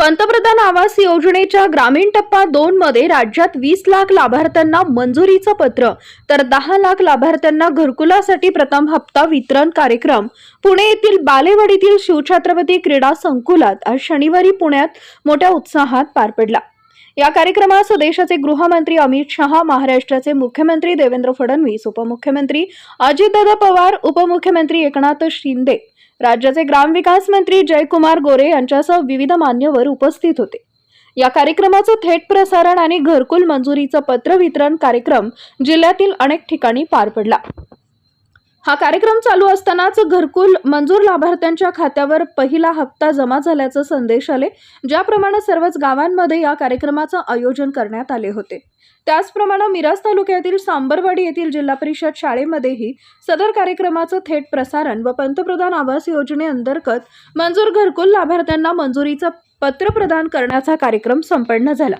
पंतप्रधान आवास योजनेच्या ग्रामीण टप्पा दोन मध्ये राज्यात वीस लाख लाभार्थ्यांना मंजुरीचं पत्र तर दहा लाख लाभार्थ्यांना घरकुलासाठी प्रथम हप्ता वितरण कार्यक्रम. पुणे येथील बालेवाडीतील शिवछत्रपती क्रीडा संकुलात आज शनिवारी पुण्यात मोठ्या उत्साहात पार पडला. या कार्यक्रमास देशाचे गृहमंत्री अमित शहा महाराष्ट्राचे मुख्यमंत्री देवेंद्र फडणवीस उपमुख्यमंत्री अजितदादा पवार उपमुख्यमंत्री एकनाथ शिंदे राज्याचे ग्रामविकास मंत्री जयकुमार गोरे यांच्यासह विविध मान्यवर उपस्थित होते. या कार्यक्रमाचं थेट प्रसारण आणि घरकुल मंजुरीचं पत्र वितरण कार्यक्रम जिल्ह्यातील अनेक ठिकाणी पार पडला. हा कार्यक्रम चालू असतानाच घरकुल मंजूर लाभार्थ्यांच्या खात्यावर पहिला हप्ता जमा झाल्याचं संदेश आले ज्याप्रमाणे सर्वच गावांमध्ये या कार्यक्रमाचं आयोजन करण्यात आले होते. त्याचप्रमाणे मिराज तालुक्यातील सांबरवाडी येथील जिल्हा परिषद शाळेमध्येही सदर कार्यक्रमाचं थेट प्रसारण व पंतप्रधान आवास योजनेअंतर्गत मंजूर घरकुल लाभार्थ्यांना मंजुरीचं पत्र प्रदान करण्याचा कार्यक्रम संपन्न झाला.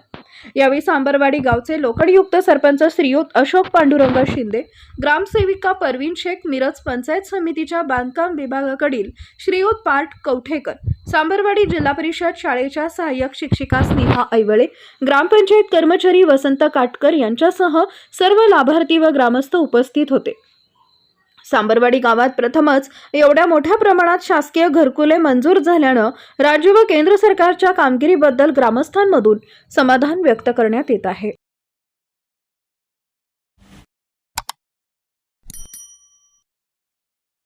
यावेळी सांबरवाडी गावचे लोखंडयुक्त सरपंच श्रीयुत अशोक पांडुरंग शिंदे ग्रामसेविका परवीन शेख मिरज पंचायत समितीच्या बांधकाम विभागाकडील श्रीयुत पार्ट कवठेकर सांबरवाडी जिल्हा परिषद शाळेच्या सहाय्यक शिक्षिका स्नेहा ऐवळे ग्रामपंचायत कर्मचारी वसंत काटकर यांच्यासह सर्व लाभार्थी व ग्रामस्थ उपस्थित होते. सांबरवाडी गावात प्रथमच एवढ्या मोठ्या प्रमाणात शासकीय घरकुले मंजूर झाल्यानं राज्य व केंद्र सरकारच्या कामगिरीबद्दल ग्रामस्थांमधून समाधान व्यक्त करण्यात येत आहे.